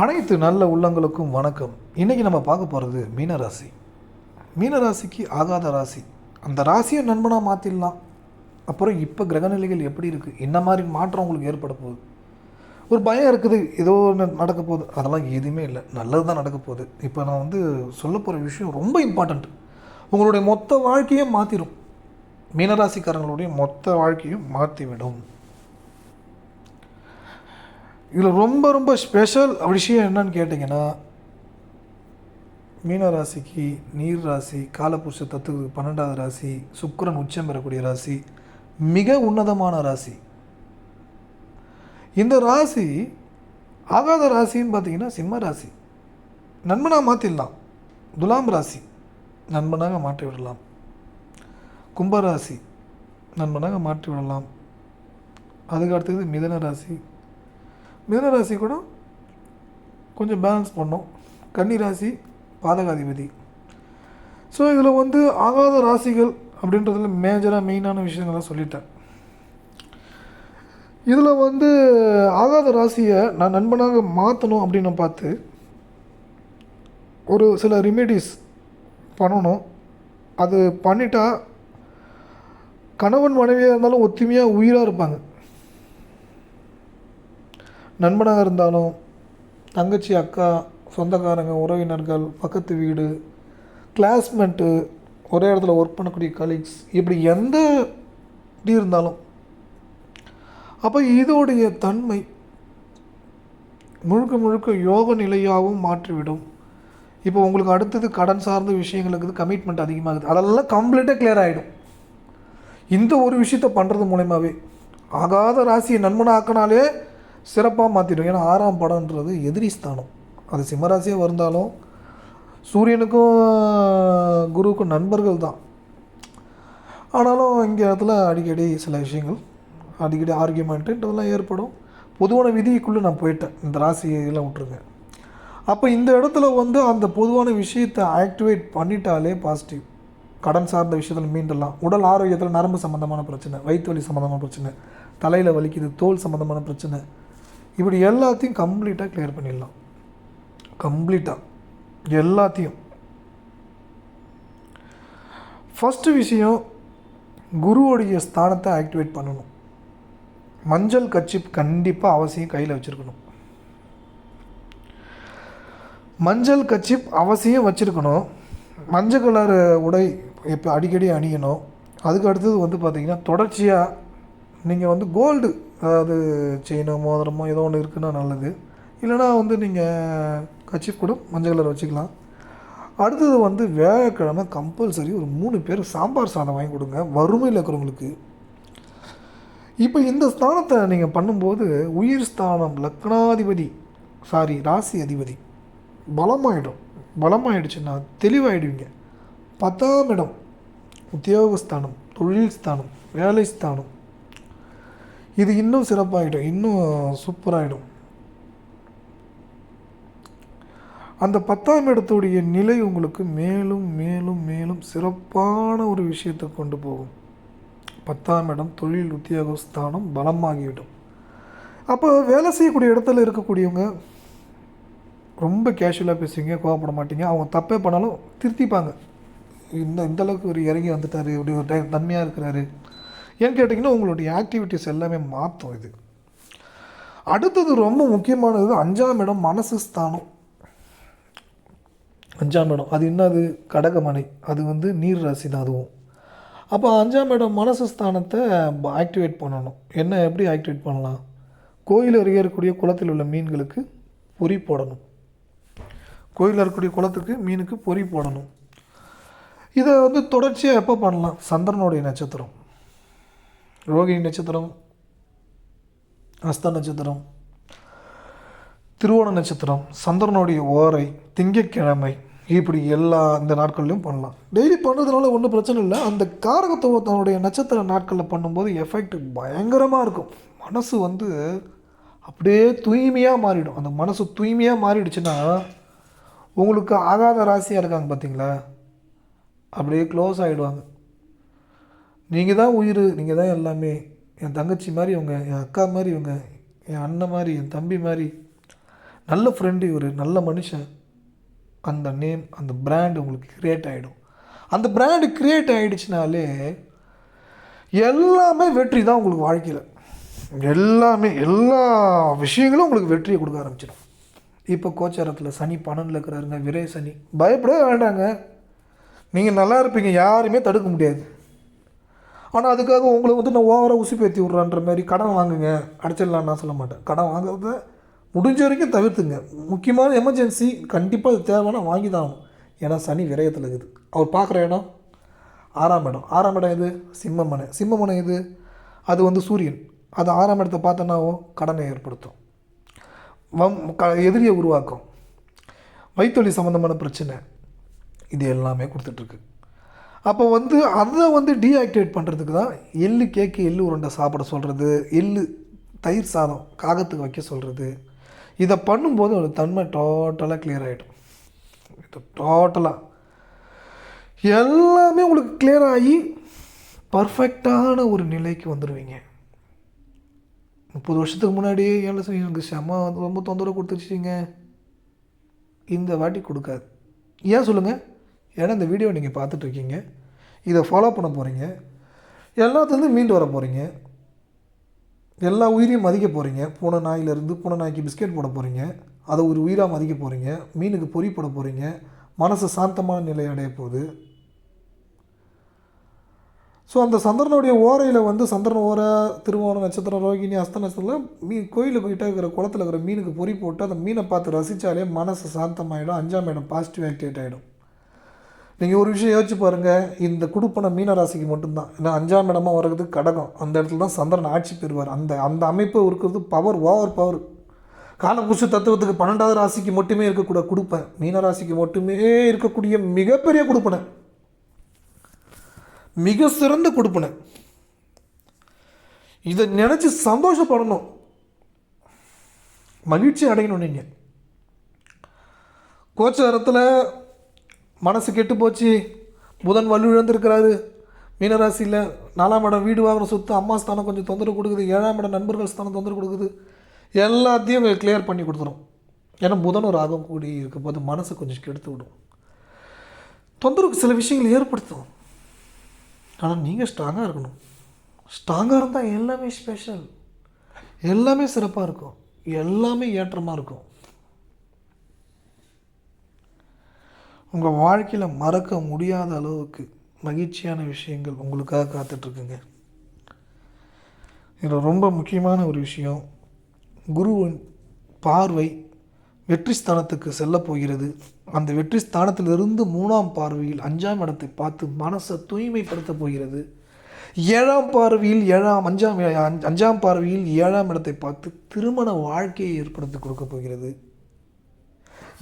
அனைத்து நல்ல உள்ளங்களுக்கும் வணக்கம். இன்றைக்கி நம்ம பார்க்க போகிறது மீனராசி. மீனராசிக்கு ஆகாத ராசி. அந்த ராசியை நண்பனாக மாற்றிடலாம் அப்புறம் இப்போ கிரகநிலைகள் எப்படி இருக்குது என்ன மாதிரி மாற்றம் உங்களுக்கு ஏற்பட போகுது? ஒரு பயம் இருக்குது. ஏதோ ஒன்று நடக்க போகுது. அதெல்லாம் எதுவுமே இல்லை. நல்லது தான் நடக்க போகுது. இப்போ நான் வந்து சொல்ல போகிற விஷயம் ரொம்ப இம்பார்ட்டண்ட் உங்களுடைய மொத்த வாழ்க்கையை மாற்றிடும் மீனராசிக்காரங்களுடைய மொத்த வாழ்க்கையும் மாற்றிவிடும் இதில் ரொம்ப ரொம்ப ஸ்பெஷல் விஷயம் என்னன்னு கேட்டிங்கன்னா மீன ராசிக்கு நீர் ராசி காலபுருஷ தத்துவ பன்னெண்டாவது ராசி சுக்கரன் உச்சம் பெறக்கூடிய ராசி மிக உன்னதமான ராசி. இந்த ராசி ஆகாத ராசின்னு பார்த்தீங்கன்னா சிம்ம ராசி. நண்பனாக மாற்றிடலாம் துலாம் ராசி நண்பனாக மாற்றி விடலாம். கும்பராசி நண்பனாக மாற்றி விடலாம். அதுக்கு அடுத்தது மிதன ராசி மீனராசி கூட கொஞ்சம் பேலன்ஸ் பண்ணோம் கன்னி ராசி பாதகாதிபதி. ஸோ இதில் வந்து ஆகாத ராசிகள் அப்படின்றதுல மேஜராக மெயினான விஷயங்கள்லாம் சொல்லிட்டேன். இதில் வந்து ஆகாத ராசியை நான் நண்பனாக மாற்றணும் அப்படின்னு பார்த்து ஒரு சில ரெமெடிஸ் பண்ணணும். அது பண்ணிட்டா கணவன் மனைவியாக இருந்தாலும் ஒத்துமையாக உயிராக இருப்பாங்க. நண்பனாக இருந்தாலும் தங்கச்சி அக்கா சொந்தக்காரங்க உறவினர்கள் பக்கத்து வீடு கிளாஸ்மேட்டு ஒரே இடத்துல ஒர்க் பண்ணக்கூடிய கலீக்ஸ் இப்படி எந்த இது இருந்தாலும். அப்போ இதோடைய தன்மை முழுக்க முழுக்க யோக நிலையாகவும் மாற்றிவிடும். இப்போ உங்களுக்கு அடுத்தது கடன் சார்ந்த விஷயங்களுக்கு கமிட்மெண்ட் அதிகமாகுது. அதெல்லாம் கம்ப்ளீட்டாக கிளியர் ஆகிடும் இந்த ஒரு விஷயத்த பண்ணுறது மூலயமாவே. ஆகாத ராசியை நண்பனாக்கினாலே சிறப்பாக மாற்றிடும் ஏன்னா ஆறாம் படம்ன்றது எதிரி ஸ்தானம். அது சிம்மராசியாக வந்தாலும் சூரியனுக்கும் குருவுக்கும் நண்பர்கள் தான். ஆனாலும் இங்கே இடத்துல அடிக்கடி சில விஷயங்கள் அடிக்கடி ஆர்கியூமெண்ட்டுன்றதெல்லாம் ஏற்படும். பொதுவான விதிக்குள்ளே நான் போயிட்டேன். இந்த ராசியெல்லாம் விட்ருங்க அப்போ இந்த இடத்துல வந்து அந்த பொதுவான விஷயத்தை ஆக்டிவேட் பண்ணிட்டாலே பாசிட்டிவ். கடன் சார்ந்த விஷயத்தில் மீண்டலாம் உடல் ஆரோக்கியத்தில் நரம்பு சம்மந்தமான பிரச்சனை வயிற்று வலி சம்மந்தமான பிரச்சனை தலையில் வலிக்குது தோல் சம்மந்தமான பிரச்சனை இப்படி எல்லாத்தையும் கம்ப்ளீட்டாக கிளியர் பண்ணிடலாம். கம்ப்ளீட்டாக எல்லாத்தையும். ஃபஸ்ட்டு விஷயம் குருவோடைய ஸ்தானத்தை ஆக்டிவேட் பண்ணணும். மஞ்சள் கச்சிப் கண்டிப்பாக அவசியம் கையில் வச்சுருக்கணும். மஞ்சள் கச்சிப் அவசியம் வச்சுருக்கணும். மஞ்சள் கலர் உடை இப்போ அடிக்கடி அணியணும். அதுக்கு அடுத்தது வந்து பார்த்திங்கன்னா தொடர்ச்சியாக நீங்கள் வந்து கோல்டு அதாவது செயினோ மோதிரமோ ஏதோ ஒன்று இருக்குன்னா நல்லது. இல்லைனா வந்து நீங்கள் கச்சிப் கூட மஞ்சள் கலர் வச்சுக்கலாம். அடுத்தது வந்து வியாழக்கிழமை கம்பல்சரி ஒரு மூணு பேர் சாம்பார் சாதம் வாங்கி கொடுங்க. வறுமையில் இருக்கிறவங்களுக்கு. இப்போ இந்த ஸ்தானத்தை நீங்கள் பண்ணும்போது உயிர் ஸ்தானம் லக்னாதிபதி சாரி ராசி அதிபதி பலமாயிடும். பலமாயிடுச்சுன்னா தெளிவாயிடுவீங்க. பத்தாம் இடம் உத்தியோகஸ்தானம் தொழில் ஸ்தானம் வேலை ஸ்தானம் இது இன்னும் சிறப்பாகிடும் இன்னும் சூப்பராகிடும் அந்த பத்தாம் இடத்துடைய நிலை உங்களுக்கு மேலும் மேலும் மேலும் சிறப்பான ஒரு விஷயத்தை கொண்டு போகும். பத்தாம் இடம் தொழில் உத்தியோகஸ்தானம் பலமாகிவிடும். அப்போ வேலை செய்யக்கூடிய இடத்துல இருக்கக்கூடியவங்க ரொம்ப கேஷுவலாக பேசுவீங்க கோவப்பட மாட்டீங்க. அவங்க தப்பே பண்ணாலும் திருத்திப்பாங்க. இந்த இந்தளவுக்கு ஒரு இறங்கி வந்துட்டார் இப்படி ஒரு டைம் தன்மையாக இருக்கிறாரு. ஏன்னு கேட்டிங்கன்னா உங்களுடைய ஆக்டிவிட்டிஸ் எல்லாமே மாற்றும் இது. அடுத்தது ரொம்ப முக்கியமானது அஞ்சாம் இடம் மனசு ஸ்தானம். அஞ்சாம் இடம் அது என்னது? கடகமனை. அது வந்து நீர் ராசி தான் அதுவும். அப்போ அஞ்சாம் இடம் மனசு ஸ்தானத்தை ஆக்டிவேட் பண்ணணும். என்ன எப்படி ஆக்டிவேட் பண்ணலாம்? கோயில் அருகே இருக்கக்கூடிய குளத்தில் உள்ள மீன்களுக்கு பொறி போடணும். கோயிலில் இருக்கக்கூடிய குளத்துக்கு மீனுக்கு பொறி போடணும். இதை வந்து தொடர்ச்சியாக எப்போ பண்ணலாம்? சந்திரனுடைய நட்சத்திரம். ரோகிணி நட்சத்திரம் அஸ்த நட்சத்திரம் திருவோண நட்சத்திரம் சந்திரனுடைய ஓரை திங்கட்கிழமை இப்படி எல்லா இந்த நாட்கள்லையும் பண்ணலாம். டெய்லி பண்ணுறதுனால ஒன்றும் பிரச்சனை இல்லை. அந்த காரகத்துவத்தனுடைய நட்சத்திர நாட்களில் பண்ணும்போது எஃபெக்ட் பயங்கரமாக இருக்கும். மனசு வந்து அப்படியே தூய்மையாக மாறிடும். அந்த மனசு தூய்மையாக மாறிடுச்சுன்னா உங்களுக்கு ஆகாத ராசியாக இருக்காங்க பார்த்தீங்களா அப்படியே க்ளோஸ் ஆகிடுவாங்க நீங்கள் தான் உயிர் நீங்கள் தான் எல்லாமே. என் தங்கச்சி மாதிரி இவங்க என் அக்கா மாதிரி இவங்க என் அண்ணன் மாதிரி என் தம்பி மாதிரி. நல்ல ஃப்ரெண்டு இவர் நல்ல மனுஷன். அந்த நேம் அந்த பிராண்ட் உங்களுக்கு க்ரியேட் ஆகிடும் அந்த பிராண்டு க்ரியேட் ஆகிடுச்சினாலே எல்லாமே வெற்றி தான் உங்களுக்கு வாழ்க்கையில். எல்லாமே எல்லா விஷயங்களும் உங்களுக்கு வெற்றியை கொடுக்க ஆரம்பிச்சிடும். இப்போ கோச்சாரத்தில் சனி பணனில் இருக்கிறாருங்க விரை சனி. பயப்படவே வேண்டாங்க. நீங்கள் நல்லா இருப்பீங்க யாருமே தடுக்க முடியாது. ஆனால் அதுக்காக உங்களை வந்து நான் ஓவராக உசுப்பேத்தி பேத்தி விட்றான்ற மாதிரி கடன் வாங்குங்க. அடைச்சிடலாம் நான் சொல்ல மாட்டேன். கடன் வாங்குறத முடிஞ்ச வரைக்கும் தவிர்த்துங்க. முக்கியமான எமர்ஜென்சி கண்டிப்பாக அது தேவைன்னா வாங்கி தான் ஆகணும். ஏன்னா சனி விரயத்தில் இருக்குது. அவர் பார்க்குற இடம் ஆறாம் இடம். ஆறாம் இடம் எது? சிம்மமனை சிம்மமனை எது? அது வந்து சூரியன். அது ஆறாம் இடத்தை பார்த்தோன்னாவும் கடனை ஏற்படுத்தும். வம் க எதிரியை உருவாக்கும். வைத்தொழி சம்மந்தமான பிரச்சனை. இது எல்லாமே கொடுத்துட்ருக்கு அப்போ வந்து அதை வந்து டீஆக்டிவேட் பண்ணுறதுக்கு தான் எள்ளு கேக்கு எள்ளு உருண்டை சாப்பிட சொல்கிறது எள்ளு தயிர் சாதம் காகத்துக்கு வைக்க சொல்கிறது இதை பண்ணும்போது ஒரு தன்மை டோட்டலாக கிளியர் ஆகிடும் இது டோட்டலாக எல்லாமே உங்களுக்கு கிளியர் ஆகி பர்ஃபெக்டான ஒரு நிலைக்கு வந்துடுவீங்க முப்பது வருஷத்துக்கு முன்னாடியே ஏழு சனி எனக்கு செம ரொம்ப தொந்தரவு கொடுத்துருச்சிங்க. இந்த வாட்டி கொடுக்காது. ஏன் சொல்லுங்கள் ஏன்னா இந்த வீடியோ நீங்கள் பார்த்துட்ருக்கீங்க. இதை ஃபாலோ பண்ண போகிறீங்க எல்லாத்துலேருந்து மீண்டு வர போகிறீங்க எல்லா உயிரையும் மதிக்க போகிறீங்க பூனை நாயிலேருந்து பூனை நாய்க்கு பிஸ்கெட் போட போகிறீங்க அதை ஒரு உயிராக மதிக்க போகிறீங்க மீனுக்கு பொறி போட போகிறீங்க மனசு சாந்தமான நிலை அடைய போகுது. ஸோ அந்த சந்திரனுடைய ஓரையில் வந்து சந்திரன் ஓர திருவோணம் நட்சத்திரம் ரோகிணி அஸ்த நட்சத்திரம் மீன் கோயிலுக்கு கிட்ட இருக்கிற குளத்தில் இருக்கிற மீனுக்கு பொறி போட்டு அந்த மீனை பார்த்து ரசித்தாலே மனசு சாந்தமாயிடும். அஞ்சாம் இடம் பாசிட்டிவ் ஆக்டிவேட் ஆகிடும் நீங்கள் ஒரு விஷயம் யோசிச்சு பாருங்கள் இந்த குடுப்பனை மீன ராசிக்கு மட்டும்தான். ஏன்னா அஞ்சாம் இடமா வர்றது கடகம். அந்த இடத்துல தான் சந்திரன் ஆட்சி பெறுவார். அந்த அந்த அமைப்பு இருக்கிறது பவர் ஓவர் பவர் காலபுருஷ தத்துவத்துக்கு பன்னெண்டாவது ராசிக்கு மட்டுமே இருக்கக்கூடிய கொடுப்பேன் மீன ராசிக்கு மட்டுமே இருக்கக்கூடிய மிகப்பெரிய கொடுப்பனை. மிக சிறந்த கொடுப்பனை. இதை நினச்சி சந்தோஷப்படணும். மகிழ்ச்சி அடையணும் நீங்கள் கோச்சாரத்தில் மனசு கெட்டு போச்சு. புதன் வலுவிழந்திருக்கிறாரு மீனராசியில் நாலாம் இடம் வீடு வாங்குற சொத்து அம்மா ஸ்தானம் கொஞ்சம் தொந்தரவு கொடுக்குது. ஏழாம் இடம் நண்பர்கள் ஸ்தானம் தொந்தரவு கொடுக்குது. எல்லாத்தையும் கிளியர் பண்ணி கொடுத்துரும். ஏன்னா புதன் ஒரு ஆகம் கூடி இருக்கும் போது மனசை கொஞ்சம் கெடுத்து விடும். தொந்தரவுக்கு சில விஷயங்கள் ஏற்படுத்தும். ஆனால் நீங்கள் ஸ்ட்ராங்காக இருக்கணும். ஸ்ட்ராங்காக இருந்தால் எல்லாமே ஸ்பெஷல் எல்லாமே சிறப்பாக இருக்கும். எல்லாமே ஏற்றமாக இருக்கும். உங்கள் வாழ்க்கையில் மறக்க முடியாத அளவுக்கு மகிழ்ச்சியான விஷயங்கள் உங்களுக்காக காத்துட்ருக்குங்க. இதில் ரொம்ப முக்கியமான ஒரு விஷயம் குருவின் பார்வை வெற்றி ஸ்தானத்துக்கு செல்ல போகிறது. அந்த வெற்றி ஸ்தானத்திலிருந்து மூணாம் பார்வையில் அஞ்சாம் இடத்தை பார்த்து மனசை தூய்மைப்படுத்த போகிறது. ஏழாம் பார்வையில் ஏழாம் அஞ்சாம் அஞ்சாம் பார்வையில் ஏழாம் இடத்தை பார்த்து திருமண வாழ்க்கையை ஏற்படுத்தி கொடுக்க போகிறது.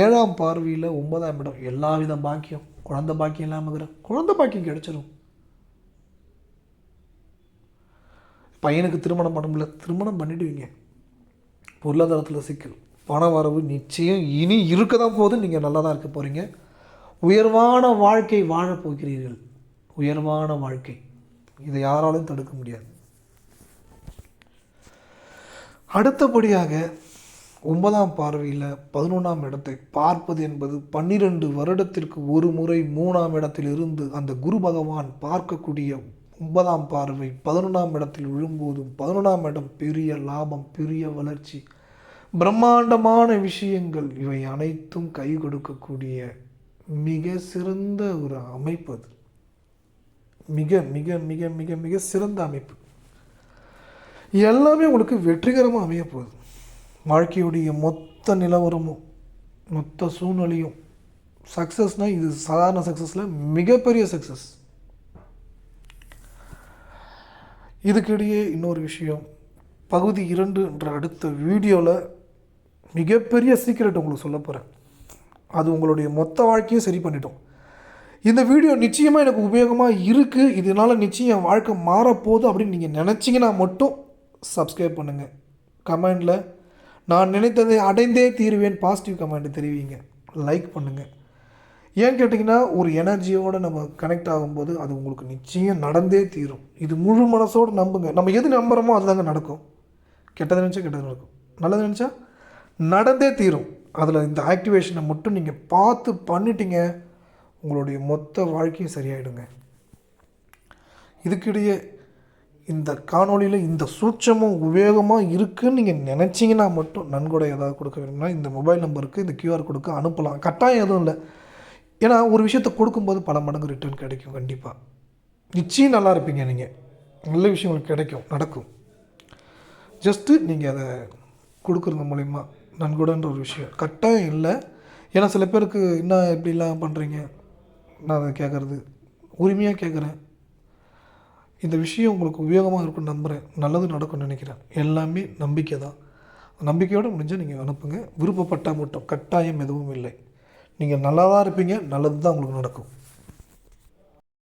ஏழாம் பார்வையில் ஒன்பதாம் இடம். எல்லா வித பாக்கியம். குழந்த பாக்கியம் இல்லாமல் இருக்கிற குழந்த பாக்கியம் கிடச்சிரும். பையனுக்கு திருமணம் பண்ண முடியல. திருமணம் பண்ணிடுவீங்க. பொருளாதாரத்தில் சிக்கல். பண வரவு நிச்சயம் இனி இருக்க தான் போது நீங்கள் நல்லா தான் இருக்க போகிறீங்க உயர்வான வாழ்க்கை வாழப் போகிறீர்கள். உயர்வான வாழ்க்கை. இதை யாராலும் தடுக்க முடியாது. அடுத்தபடியாக ஒன்பதாம் பார்வையில் பதினொன்றாம் இடத்தை பார்ப்பது என்பது பன்னிரண்டு வருடத்திற்கு ஒரு முறை மூணாம் இடத்திலிருந்து அந்த குரு பகவான் பார்க்கக்கூடிய ஒன்பதாம் பார்வை. பதினொன்றாம் இடத்தில் விழும்போதும் பதினொன்றாம் இடம் பெரிய லாபம் பெரிய வளர்ச்சி. பிரம்மாண்டமான விஷயங்கள் இவை அனைத்தும் கை கொடுக்கக்கூடிய மிக சிறந்த ஒரு அமைப்பு அது. மிக மிக மிக மிக மிக சிறந்த அமைப்பு. எல்லாமே உங்களுக்கு வெற்றிகரமாக அமைய போகுது. வாழ்க்கையுடைய மொத்த நிலவரமும் மொத்த சூழ்நிலையும் சக்ஸஸ்னால் இது சாதாரண சக்ஸஸில் மிகப்பெரிய சக்ஸஸ் இதுக்கிடையே இன்னொரு விஷயம் பகுதி இரண்டுன்ற அடுத்த வீடியோவில் மிகப்பெரிய சீக்ரெட் உங்களுக்கு சொல்ல போகிறேன் அது உங்களுடைய மொத்த வாழ்க்கையும் சரி பண்ணிட்டோம் இந்த வீடியோ நிச்சயமாக எனக்கு உபயோகமாக இருக்குது இதனால் நிச்சயம் என் வாழ்க்கை மாறப்போகுது அப்படின்னு நீங்கள் நினச்சிங்கன்னா மட்டும் சப்ஸ்கிரைப் பண்ணுங்கள் கமெண்டில் நான் நினைத்ததை அடைந்தே தீருவேன். பாசிட்டிவ் கமெண்ட் தெரிவிங்க. லைக் பண்ணுங்கள் ஏன் கேட்டிங்கன்னா ஒரு எனர்ஜியோடு நம்ம கனெக்ட் ஆகும்போது அது உங்களுக்கு நிச்சயம் நடந்தே தீரும். இது முழு மனசோடு நம்புங்க. நம்ம எது நம்புகிறோமோ அதுதாங்க நடக்கும். கெட்டது நினச்சா கெட்டது நடக்கும். நல்லது நினச்சா நடந்தே தீரும். அதில் இந்த ஆக்டிவேஷனை மட்டும் நீங்கள் பார்த்து பண்ணிட்டீங்க உங்களுடைய மொத்த வாழ்க்கையும் சரியாயிடுங்க. இதுக்கிடையே இந்த காணொளியில் இந்த சூட்சமும் உபயோகமாக இருக்குன்னு நீங்கள் நினச்சிங்கன்னா மட்டும் நன்கொடை ஏதாவது கொடுக்க வேணும்னா இந்த மொபைல் நம்பருக்கு இந்த கியூஆர் கொடுக்க அனுப்பலாம். கட்டாயம் எதுவும் இல்லை. ஏன்னா ஒரு விஷயத்தை கொடுக்கும்போது பல மடங்கு ரிட்டர்ன் கிடைக்கும் கண்டிப்பாக நிச்சயம் நல்லா இருப்பீங்க நீங்கள் நல்ல விஷயம் கிடைக்கும் நடக்கும். ஜஸ்ட்டு நீங்கள் அதை கொடுக்குறது மூலிமா நன்கொடைன்ற ஒரு விஷயம். கட்டாயம் இல்லை. ஏன்னா சில பேருக்கு என்ன இப்படிலாம் பண்ணுறீங்க நான் அதை கேட்குறது உரிமையாக கேட்குறேன். இந்த விஷயம் உங்களுக்கு உபயோகமாக இருக்கும்னு நம்புகிறேன் நல்லது நடக்கும்னு நினைக்கிறேன். எல்லாமே நம்பிக்கை தான். நம்பிக்கையோடு முடிஞ்சால் நீங்கள் அனுப்புங்க. விருப்பப்பட்டால் மட்டும். கட்டாயம் எதுவும் இல்லை. நீங்கள் நல்லா தான் இருப்பீங்க. நல்லது தான் உங்களுக்கு நடக்கும்.